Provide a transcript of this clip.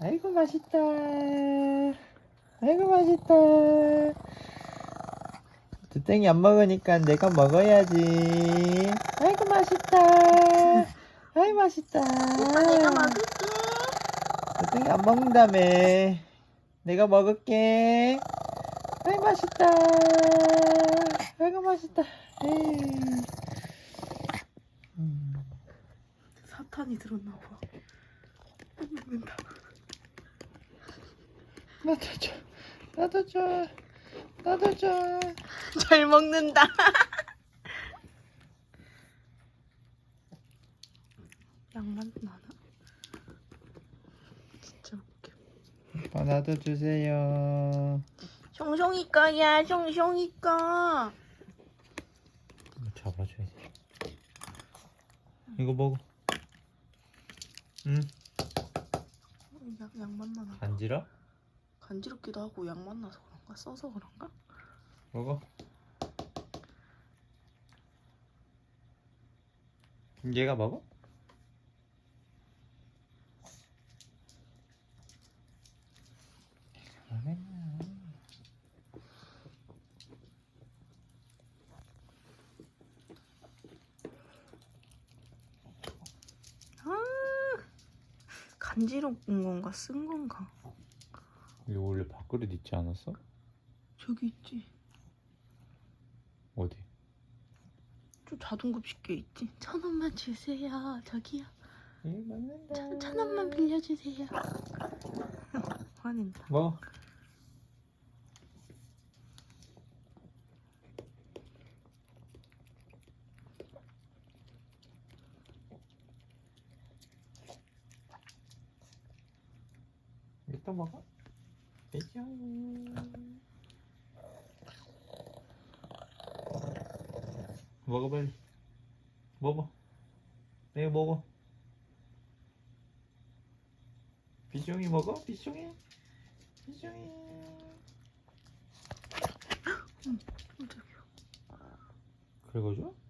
아이고 맛있다. 아이고 맛있다. 두땡이 안 먹으니까 내가 먹어야지. 아이고 맛있다. 아이 맛있다. 오빠 내가 먹을게. 두땡이 안 먹는다며. 내가 먹을게. 아이 맛있다. 아이고 맛있다. 에이. 음. 사탄이 들었나 봐. 먹는다. 나도 줘. 나도 줘. 나도 줘. 잘 먹는다. 양만 나나? 진짜 웃겨. 아, 나도 주세요. 송송이 거야, 송송이 거. 잡아줘야지. 이거 먹어. 응. 양, 양만 나나? 간지러? 간지럽기도 하고 양만 나서 그런가? 써서 그런가? 먹어. 얘가 먹어? 아, 간지러운 건가? 쓴 건가? 이거 원래 밥그릇 있지 않았어? 저기 있지. 어디? 저 자동급식기 있지. 천 원만 주세요. 저기요. 예, 먹는다. 천, 천 원만 빌려주세요. 화낸다. 먹어. 이거 먹어. 이죠. 먹어 빨리. 먹어. 내가 먹어. 비숑이 먹어? 비숑이? 비숑이. 긁어줘?